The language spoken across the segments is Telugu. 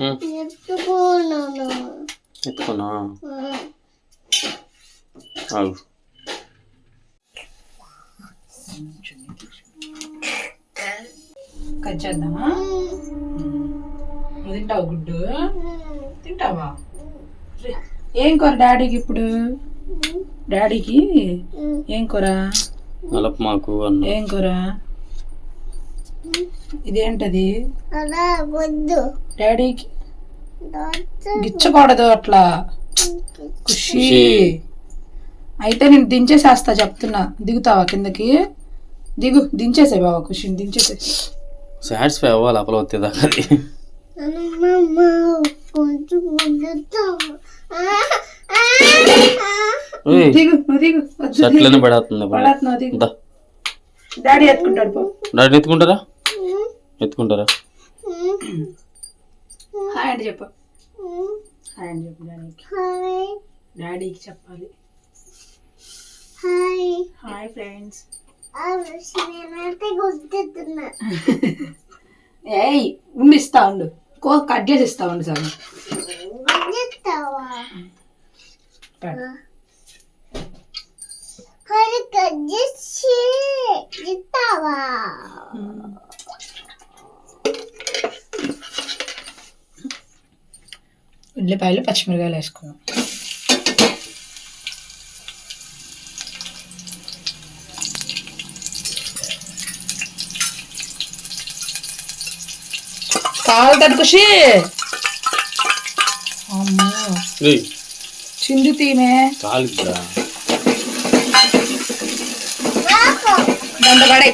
ఎత్తుకున్నాను ఎత్తుకున్నా ఆగు కట్ చేద్దామా తింటావు గుడ్డు? తింటావా? ఏం కూర డాడీకి ఇప్పుడు? డాడీకి? ఏం కూర? నలప మాకు అన్న. ఏం కూర? ఇదేంటది? డాడీకి? గిచ్చకూడదు అట్లా. ఖుషి. అయితే నేను దించేసేస్తా చెప్తున్నా. దిగుతావా కిందకి? దిగు దించేసే బాబా ఖుషిని దించేసే. సాటిస్ఫై అవ్వాలి అప్పల వచ్చేదాకా అది. దిగు దిగు. పడేస్తుంది. డాడీ ఎత్తుకుంటాడు డాడీ ఎత్తుకుంటారా? ఎత్తుకుంటారా? హాయ్ అండి చెప్పు. హాయ్ అండి చెప్పు డాడీకి. హాయ్ డాడీకి చెప్పాలి. Hi hi friends. ఏయ్ ఉండి ఇస్తా ఉండు. కో కట్ చేసి ఇస్తా ఉండు. అది కజ్జేసి ఇస్తావా? ఉల్లిపాయలు పచ్చిమిరకాయలు ఖుషి అమ్మో. ఏయ్, చిందు తీమే. కాలిద్దా పడే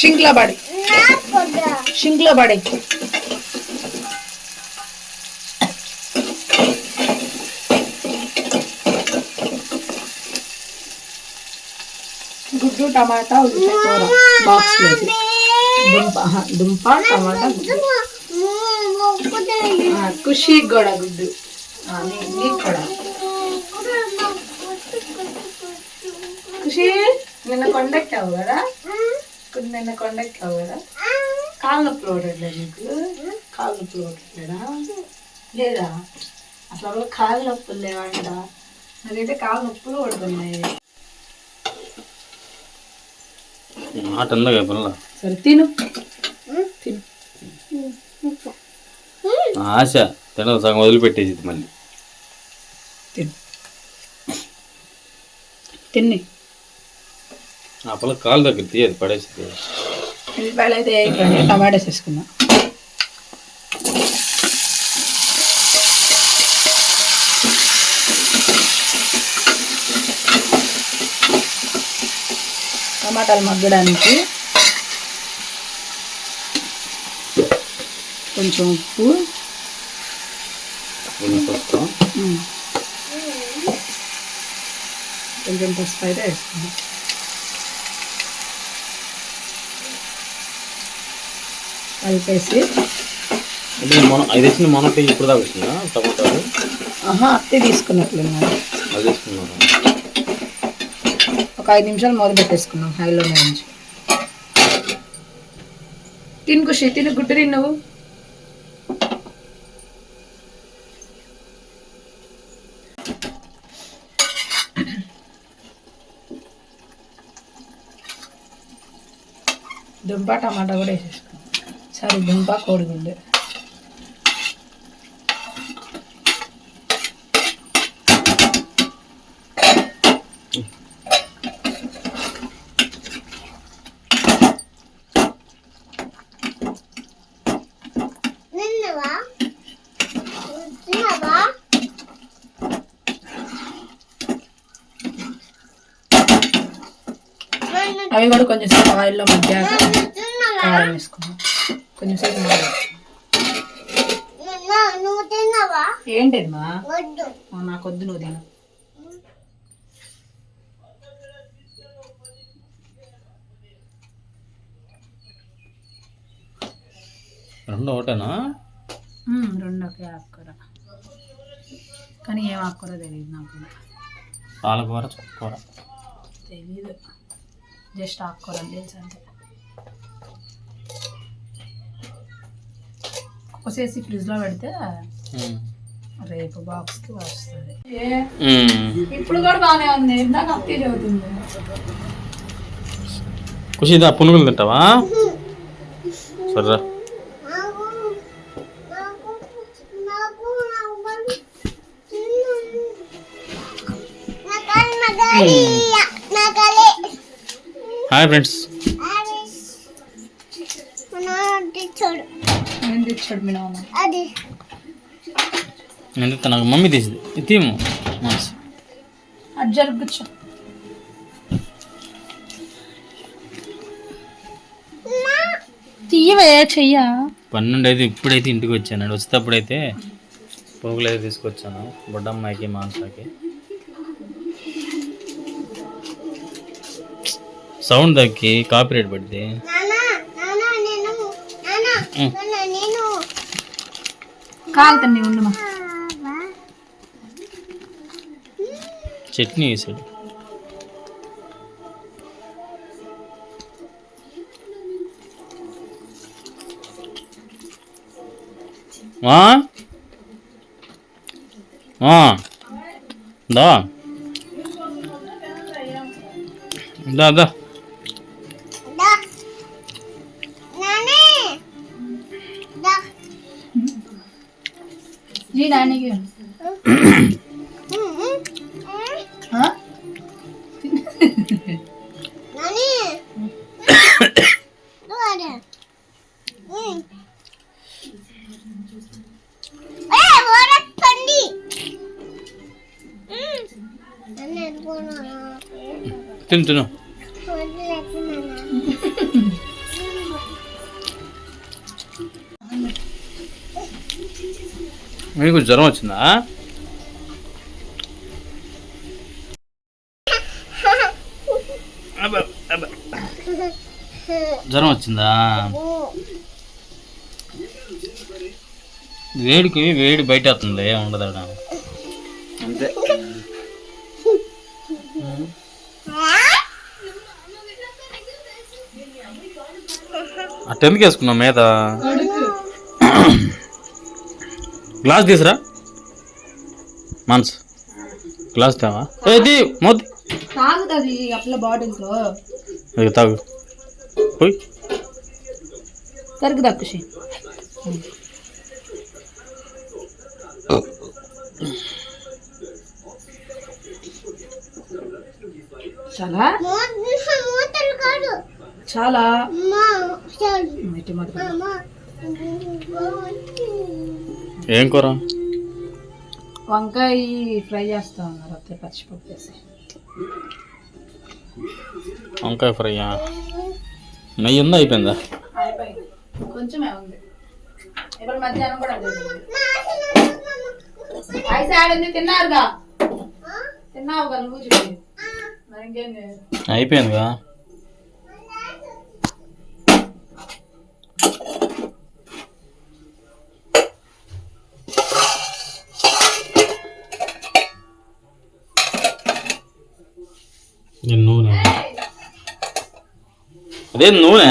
షింక్లో పడి. షింక్లో పడే. గుడ్డు టమాటా ఉల్లిపాయ కూర బాక్స్లోకి దుంప దుంప టమాటా గుడ్డు ఆ, కూడా గుడ్డు నీకు కూడా ఖుషి నిన్న కొండెక్కావు కదా ఇప్పుడు నిన్న కొండెక్కావు కదా కాళ్ళ నొప్పులు ఓడట్లేదు నీకు కాళ్ళ నొప్పులు ఓడట్లేదా లేదా అసలు కాళ్ళ నొప్పులు లేవంట నాకైతే కాళ్ళ నొప్పులు ఓడుతున్నాయి మాట ఉందా పిల్ల. సరే తిను. తిను. ఆశ తినదు సగం వదిలిపెట్టేసి మళ్ళీ. తిను. తిన్ని. ఆ పిల్ల కాలు దగ్గర తీయదు పడేసి ఉల్లిపాయలు అయితే టమాటాలు మగ్గడానికి కొంచెం ఉప్పు. కొంచెం పసుపు. అయితే వేసుకుందాం కలిపేసి అది ఇప్పుడు దాకా వచ్చిందా టమాటాలు? ఆహా అత్తే తీసుకున్నట్లున్నారు అది వేసుకున్నారా? ఒక ఐదు నిమిషాలు మొదలు పెట్టేసుకున్నాం హైలోనే ఉంచి తిను ఖుషి తిను గుడ్డు నువ్వు. దుంప టమాటా కూడా వేసేసుకున్నాం సరే దుంప కోడిగుండే నిన్నవా తిన్నావా అవి కూడా కొంచెం సేపు ఆయిల్లో మగ్గాక కారం వేసుకున్నాం కొంచెం సేపు ఏంటిది మా? నాకొద్దు నువ్వు తిను. రెండు ఒకటేనా? రెండు ఒకే ఆకుకూర. కానీ ఏం ఆకుకూర తెలియదు నాకు పాలకూర చుక్కకూర. తెలీదు. జస్ట్ ఆకుకూర తెలుసు అంతే. పోసేసి ఫ్రిడ్జ్లో పెడితే రేపు బాక్స్కి వస్తుంది. ఇప్పుడు కూడా బాగానే ఉంది. ఇందాక అప్పే చదువుతుంది. ఖుషిదా పునుగులు తింటావా? సర్రా. నాకు నాకు నాకు నాకు తిన్ను. నాకలి నగలి నగలి. హాయ్ ఫ్రెండ్స్ తిన్నా. నాకు మమ్మీ తీసింది. తీము మనసు అది జరుగుచ్చు. తీయవే చెయ్యా. పన్నెండు అయితే ఇప్పుడైతే ఇంటికి వచ్చాను. వచ్చేటప్పుడైతే పునుగులు అయితే తీసుకొచ్చాను. బొడ్డమ్మాయికి మానసాకి. సౌండ్ తగ్గి కాపీరైట్ పడింది నానా నానా నేను నానా ఉమ్. నానా నేను. కాలుతండి ఉండమా చట్నీ వేసాడు. దా. దా దా. Đi này này kìa. Hả? Nani? Đâu rồi nè? Ừ. Ê, bố đất phân đi. Ừ. Nani, bố nó. Tin tin không? మీకు జ్వరం వచ్చిందా? అబ్బా, అబ్బా. జ్వరం వచ్చిందా? వేడికి వేడి బయట వస్తుంది ఉండదు ఆడ. అంతే. అట్ట ఎందుకు వేసుకున్నావు మీద గ్లాస్ తీసురా మనసు గ్లాస్ తేవా ఏది మొద్దు తాగుతుంది అట్లా బాటిల్తో ఇక తాగు పోయి సరిగ్గా దక్కుషి చాలా మూతలు కాదు చాలా అమ్మా చాలు ఇటు మొదలు. అమ్మా ఏం కూర? వంకాయ ఫ్రై చేస్తా ఉన్నారు అత్తే పచ్చిపప్పు వేసి వంకాయ ఫ్రైయా? నెయ్యి ఉందా? అయిపోయిందా? అయిపోయింది. కొంచెమే ఉంది. ఇప్పుడు మధ్యాహ్నం కూడా. ఐస్ ఆడింది తిన్నారుగా? తిన్నావుగా నువ్వు చెప్పి. మరి ఇంకేం. అయిపోయిందిగా? అదే నూనె